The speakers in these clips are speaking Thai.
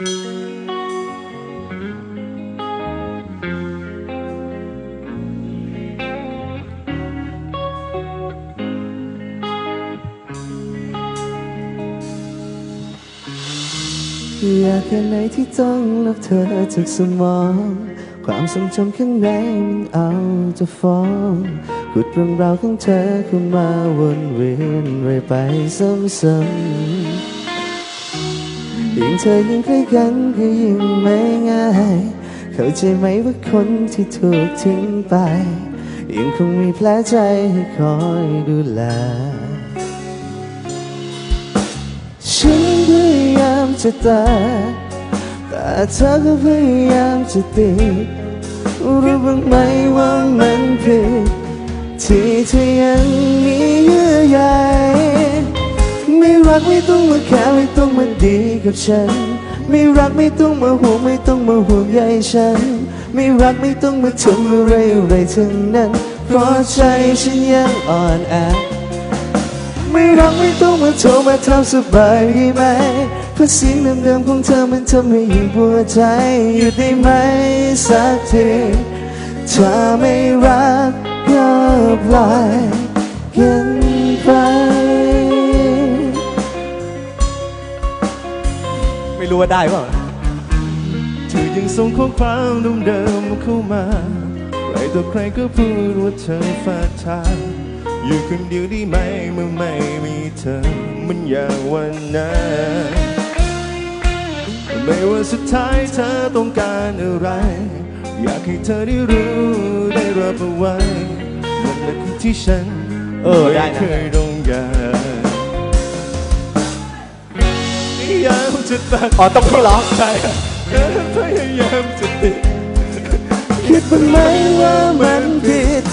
อยากแค่ไหนที่ต้องลบเธอจากสมอง ความทรงจำข้างในมันเอาจะฟ้องขุดเรื่องราวของเธอขึ้นมาวนเวียนเรื่อยไปซ้ำๆ ยิ่งเธอยิ่งใกล้กันก็ยิ่งไม่ง่าย เข้าใจไหมว่าคนที่ถูกทิ้งไป ยังคงมีแผลใจให้คอยดูแล ฉันพยายามจะตาแต่เธอก็พยายามจะติดรู้บ้างไหมว่ามันผิดที่เธอยังมีเยื่อใยไม่รักไม่ต้องมาแค่ไม่ กับฉัน ไม่รักไม่ต้องมาห่วงไม่ต้องมาห่วงใยฉัน ไม่รักไม่ต้องมาทำอะไรอะไรทั้งนั้น เพราะใจฉันยังอ่อนแอไม่รักไม่ต้องมาโทรมาทำสบายดีไหมเพราะเสียงเดิมๆของเธอมันทำให้ยิ่งปวดใจอยู่ได้ไหมสักทีถ้าไม่รักก็ปล่อย ไม่รู้ว่าได้เปล่าเธอยังส่งข้อความเดิมๆเข้ามาใครต่อใครก็พูดว่าเธอฟาดทางอยู่คนเดียวได้ไหมเมื่อไม่มีเธอมันอย่างวันนั้นไม่ว่าสุดท้ายเธอต้องการอะไร อยากให้เธอได้รู้ได้รับเอาไว้นั่นแหละคือที่ฉันเออได้นะม่เคยต้องการ จะตัดอ๋อต้องพี่ร้องใช่พยายามจะติดคิดบ้างไหมว่ามันผิด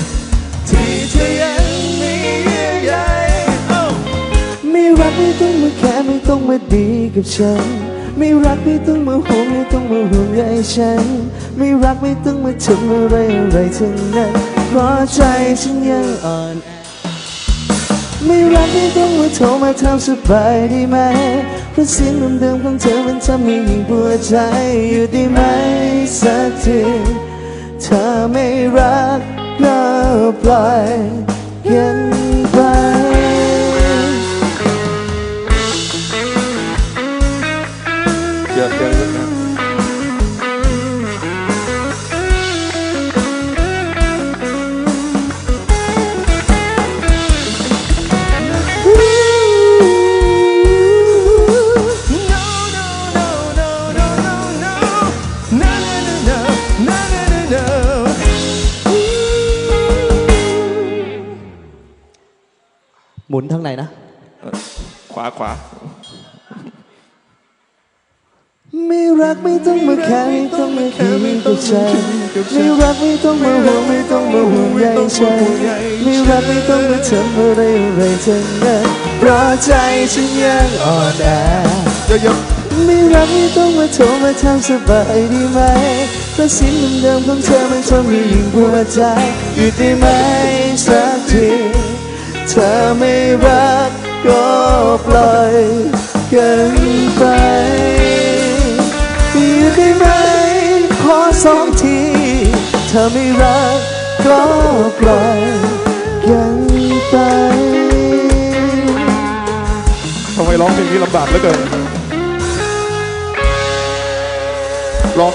ที่เธอยังมีเยื่อใยเอ้าไม่รักไม่ต้องมาแค่ไม่ต้องมาดีกับฉัน ไม่รักไม่ต้องมาห่วงไม่ต้องมาห่วงใยฉัน ไม่รักไม่ต้องมาทำอะไรอะไรทั้งนั้นเพราะใจฉันยังอ่อนแอ ไม่รักไม่ต้องมาโทรมาทำสบายดีไหมเพราะเสียงเดิมๆของเธอมันทำให้ยิ่งปวดใจอยู่ได้ไหมสักทีเธอไม่รักก็ปล่อยกัน หมุนทางไหนนะ ขวาขวาไม่รักไม่ต้องมาแค่ไม่ต้องมาแค่ไม่ต้องใจไม่รักไม่ต้องมาห่วงไม่ต้องมาห่วงใยฉันไม่รักไม่ต้องมาทำอะไรอะไรทั้งนั้นเพราะใจฉันยังอ่อนแอเดี๋ยวเดี๋ยวไม่รักไม่ต้องมาโทรมาทำสบายดีไหมเพราะเสิ่งเดิมๆของเธอมันทำให้ยิ่งปวดใจอยู่ได้ไหมสักที ถ้าไม่รักก็ปล่อยกันไปอยู่ได้ไหมขอสองทีถ้าไม่รักก็ปล่อยกันไปทำไมร้องเพลงนี้ลำบากเหลือเกินร้อง